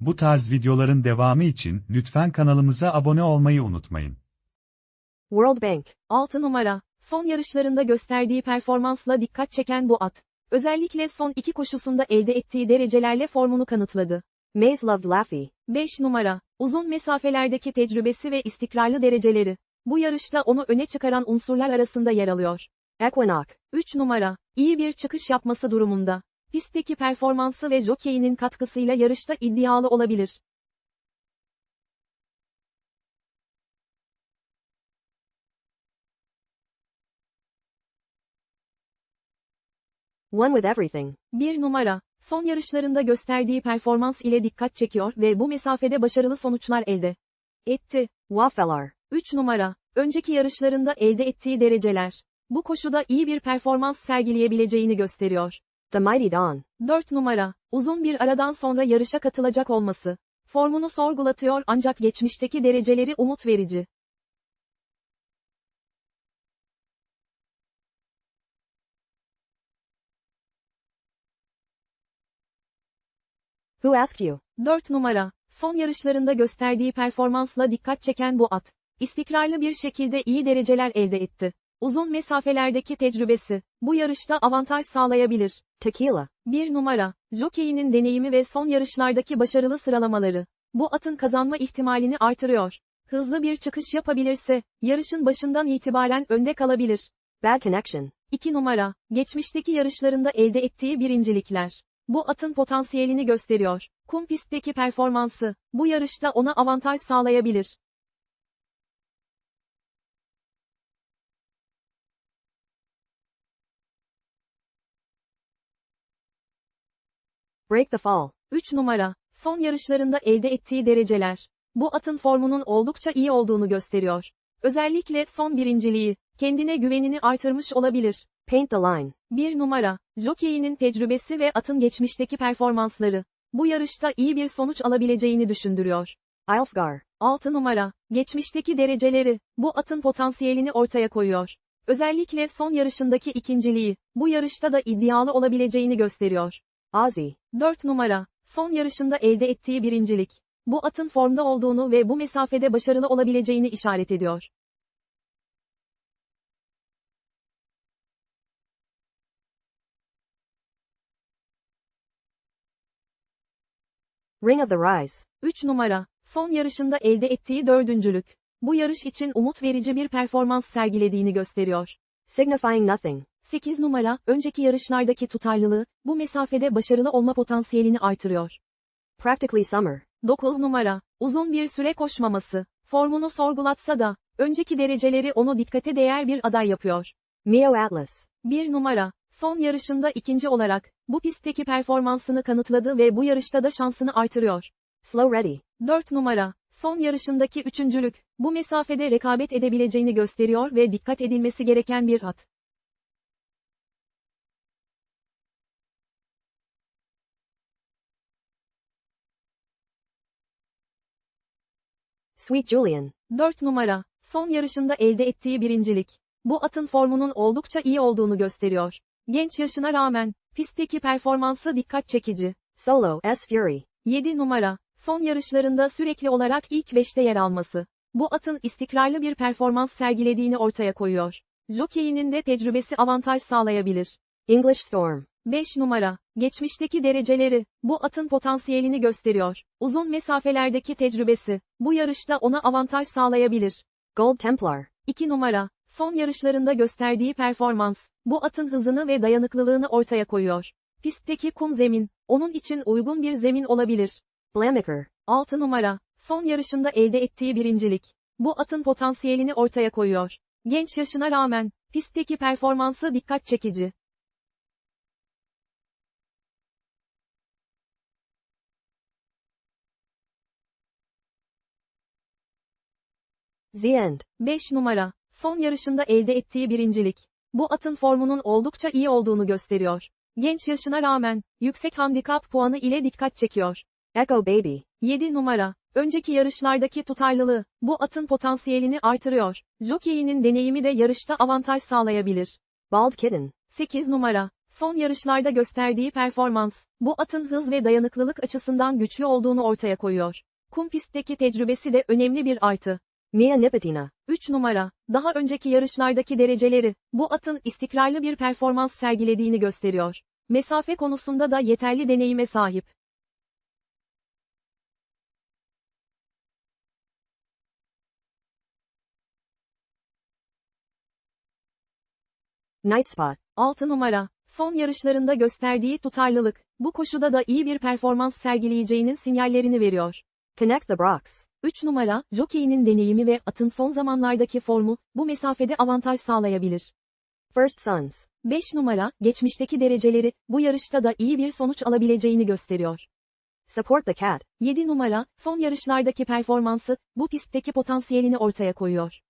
Bu tarz videoların devamı için lütfen kanalımıza abone olmayı unutmayın. World Bank. 6 numara, son yarışlarında gösterdiği performansla dikkat çeken bu at. Özellikle son iki koşusunda elde ettiği derecelerle formunu kanıtladı. Maze loved Laffy. 5 numara, uzun mesafelerdeki tecrübesi ve istikrarlı dereceleri. Bu yarışta onu öne çıkaran unsurlar arasında yer alıyor. Equinox. 3 numara, iyi bir çıkış yapması durumunda. Pistteki performansı ve jokeyinin katkısıyla yarışta iddialı olabilir. One with everything. 1 numara, son yarışlarında gösterdiği performans ile dikkat çekiyor ve bu mesafede başarılı sonuçlar elde etti. Waffelar. 3 numara, önceki yarışlarında elde ettiği dereceler. Bu koşuda iyi bir performans sergileyebileceğini gösteriyor. The Mighty Dawn. 4 numara, uzun bir aradan sonra yarışa katılacak olması. Formunu sorgulatıyor ancak geçmişteki dereceleri umut verici. Who asked you? 4 numara, son yarışlarında gösterdiği performansla dikkat çeken bu at. İstikrarlı bir şekilde iyi dereceler elde etti. Uzun mesafelerdeki tecrübesi, bu yarışta avantaj sağlayabilir. Tequila. 1 numara, jokeyinin deneyimi ve son yarışlardaki başarılı sıralamaları. Bu atın kazanma ihtimalini artırıyor. Hızlı bir çıkış yapabilirse, yarışın başından itibaren önde kalabilir. Bad Connection. 2 numara, geçmişteki yarışlarında elde ettiği birincilikler. Bu atın potansiyelini gösteriyor. Kum pistteki performansı, bu yarışta ona avantaj sağlayabilir. Break the Fall. 3 numara, son yarışlarında elde ettiği dereceler. Bu atın formunun oldukça iyi olduğunu gösteriyor. Özellikle son birinciliği, kendine güvenini artırmış olabilir. Paint the Line. 1 numara, jokeyinin tecrübesi ve atın geçmişteki performansları. Bu yarışta iyi bir sonuç alabileceğini düşündürüyor. Ilfgar. 6 numara, geçmişteki dereceleri, bu atın potansiyelini ortaya koyuyor. Özellikle son yarışındaki ikinciliği, bu yarışta da iddialı olabileceğini gösteriyor. Ozzy. 4 numara, son yarışında elde ettiği birincilik. Bu atın formda olduğunu ve bu mesafede başarılı olabileceğini işaret ediyor. Ring of the Rise. 3 numara, son yarışında elde ettiği dördüncülük. Bu yarış için umut verici bir performans sergilediğini gösteriyor. Signifying Nothing. 8 numara, önceki yarışlardaki tutarlılığı, bu mesafede başarılı olma potansiyelini artırıyor. Practically Summer. 9 numara, uzun bir süre koşmaması, formunu sorgulatsa da, önceki dereceleri onu dikkate değer bir aday yapıyor. Mio Atlas. 1 numara, son yarışında ikinci olarak, bu pistteki performansını kanıtladı ve bu yarışta da şansını artırıyor. Slow Ready. 4 numara, son yarışındaki üçüncülük, bu mesafede rekabet edebileceğini gösteriyor ve dikkat edilmesi gereken bir at. Sweet Julian. 4 numara, son yarışında elde ettiği birincilik. Bu atın formunun oldukça iyi olduğunu gösteriyor. Genç yaşına rağmen, pistteki performansı dikkat çekici. Solo. S Fury. 7 numara, son yarışlarında sürekli olarak ilk 5'te yer alması. Bu atın istikrarlı bir performans sergilediğini ortaya koyuyor. Jokeyinin de tecrübesi avantaj sağlayabilir. English Storm. 5 numara, geçmişteki dereceleri, bu atın potansiyelini gösteriyor. Uzun mesafelerdeki tecrübesi, bu yarışta ona avantaj sağlayabilir. Gold Templar. 2 numara, son yarışlarında gösterdiği performans, bu atın hızını ve dayanıklılığını ortaya koyuyor. Pistteki kum zemin, onun için uygun bir zemin olabilir. Blamiker. 6 numara, son yarışında elde ettiği birincilik. Bu atın potansiyelini ortaya koyuyor. Genç yaşına rağmen, pistteki performansı dikkat çekici. The End. 5 numara, son yarışında elde ettiği birincilik. Bu atın formunun oldukça iyi olduğunu gösteriyor. Genç yaşına rağmen, yüksek handikap puanı ile dikkat çekiyor. Echo Baby. 7 numara, önceki yarışlardaki tutarlılığı, bu atın potansiyelini artırıyor. Jokeyinin deneyimi de yarışta avantaj sağlayabilir. Bald Kitten. 8 numara, Son yarışlarda gösterdiği performans, bu atın hız ve dayanıklılık açısından güçlü olduğunu ortaya koyuyor. Kum pistteki tecrübesi de önemli bir artı. Mia Nipotina. 3 numara, daha önceki yarışlardaki dereceleri, bu atın istikrarlı bir performans sergilediğini gösteriyor. Mesafe konusunda da yeterli deneyime sahip. Night Spot. 6 numara, son yarışlarında gösterdiği tutarlılık, bu koşuda da iyi bir performans sergileyeceğinin sinyallerini veriyor. Connect the Brox. 3 numara, jockey'nin deneyimi ve atın son zamanlardaki formu, bu mesafede avantaj sağlayabilir. First Sons. 5 numara, geçmişteki dereceleri, bu yarışta da iyi bir sonuç alabileceğini gösteriyor. Support the Cat. 7 numara, son yarışlardaki performansı, bu pistteki potansiyelini ortaya koyuyor.